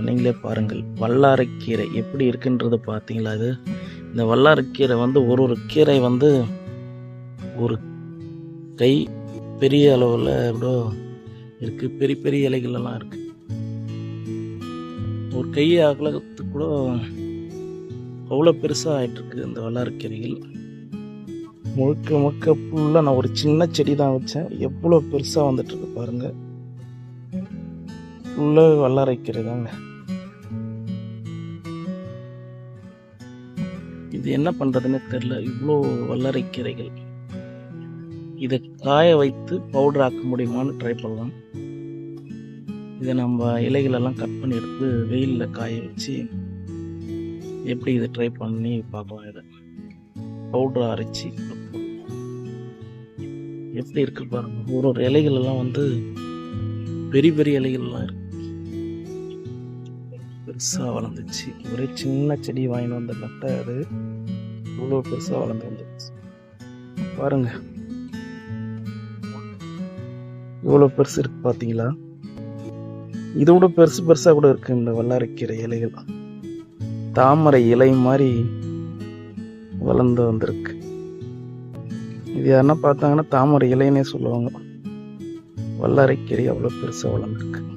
நீங்களே பாருங்கள். வல்லாரைக்கீரை எப்படி இருக்குன்றது பார்த்தீங்களா இது? இந்த வல்லாரைக்கீரை வந்து ஒரு ஒரு கீரை வந்து ஒரு கை பெரிய அளவில் எவ்வளோ இருக்குது பெரிய பெரிய இலைகள் எல்லாம் இருக்குது ஒரு கை அகலத்துக்கு கூட அவ்வளோ பெருசாக ஆயிட்டிருக்கு இந்த வல்லாரைக்கீரைகள் முழுக்க முழுக்க ஃபுல்லாக நான் ஒரு சின்ன செடி தான் வச்சேன். எவ்வளோ பெருசாக வந்துட்டுருக்கு பாருங்கள் ஃபுல்லாக வல்லாரைக்கீரை தாங்க இது என்ன பண்ணுறதுன்னு தெரில இவ்வளோ வல்லரைக்கீரைகள். இதை காய வைத்து பவுடர் ஆக்க முடியுமான்னு ட்ரை பண்ணலாம். இதை நம்ம இலைகளெல்லாம் கட் பண்ணி எடுத்து வெயிலில் காய வச்சு எப்படி இதை ட்ரை பண்ணி பார்க்கலாம் இதை. பவுடர் அரைச்சி. எப்படி இருக்கு பாருங்க. ஒரு ஒரு இலைகள் எல்லாம் வந்து பெரிய பெரிய இலைகள்லாம் இருக்குது பெருசாக வளர்ந்துச்சு. ஒரே சின்ன செடி வாங்கிட்டு வந்த நட்டை அது. இவ்வளோ பெருசாக வளர்ந்து வந்துருச்சு. பாருங்க. இவ்வளோ பெருசு இருக்கு பார்த்தீங்களா இதோட பெருசு பெருசாக கூட இருக்கு இந்த வல்லாரைக்கீரை இலைகள். தாமரை இலை மாதிரி வளர்ந்து வந்திருக்கு. இது யாருன்னா பார்த்தாங்கன்னா தாமரை இலைன்னே சொல்லுவாங்க. வல்லாரைக்கீரை அவ்வளோ பெருசாக வளர்ந்துருக்கு.